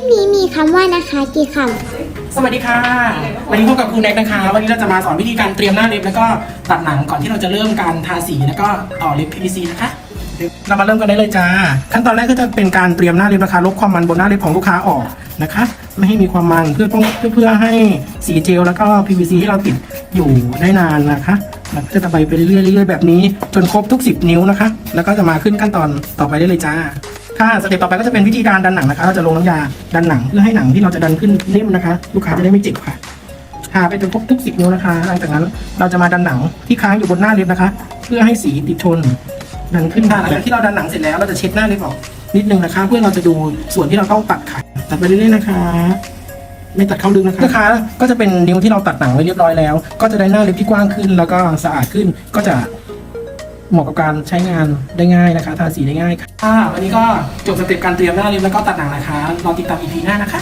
ปนี้มีคำว่านะคะกี่คสวัสดีค่ะ วันนี้พบกับครูแน็กนะคะ วันนี้เราจะมาสอนวิธีการเตรียมหน้าเล็บแล้วก็ตัดหนังก่อนที่เราจะเริ่มการทาสีแล้วก็ต่อเล็บ PVC นะคะเรามาเริ่มกันได้เลยจ้า ขั้นตอนแรกก็จะเป็นการเตรียมหน้าเล็บนะคะลบความมันบนหน้าเล็บของลูกค้าออกนะคะ ไม่ให้มีความมันเพื่อป้องเพื่อเพื่อให้สีเจลแล้วก็ PVC ที่เราติดอยู่ได้นานนะคะแล้วก็จะตะไบไปเรื่อยๆเรื่อยๆแบบนี้จนครบทุก 10 นิ้วนะคะ แล้วก็จะมาขึ้นขั้นตอนต่อไปได้เลยจ้า ค่ะสเต็ปต่อไปก็จะเป็นวิธีการดันหนังนะคะ เราจะลงน้ำยาดันหนังเพื่อให้หนังที่เราจะดันขึ้นนิ่มนะคะ ลูกค้าจะได้ไม่เจ็บค่ะทาไปจนครบทุกสิบนิ้วนะคะ หลังจากนั้นเราจะมาดันหนังที่ค้างอยู่บนหน้าเล็บนะคะ เพื่อให้สีติดทนดันขึ้นค่ะหลังจากที่เราดันหนังเสร็จแล้วเราจะเช็ดหน้าเล็บออกนิดนึงนะคะ เพื่อเราจะดูส่วนที่เราต้องตัดค่ะตัดไปเรื่อยๆนะคะไม่ตัดเข้าลึกนะคะนะคะก็จะเป็นนิ้วที่เราตัดหนังไว้เรียบร้อยแล้ว ก็จะได้หน้าเล็บที่กว้างขึ้น แล้วก็สะอาดขึ้นก็จะ เหมาะกับการใช้งานได้ง่ายนะคะทาสีได้ง่ายค่ะอ่าวันนี้ก็จบสเต็ปการเตรียมหน้าเล็บแล้วก็ตัดหนังนะคะรอติดตามอีพีหน้านะคะ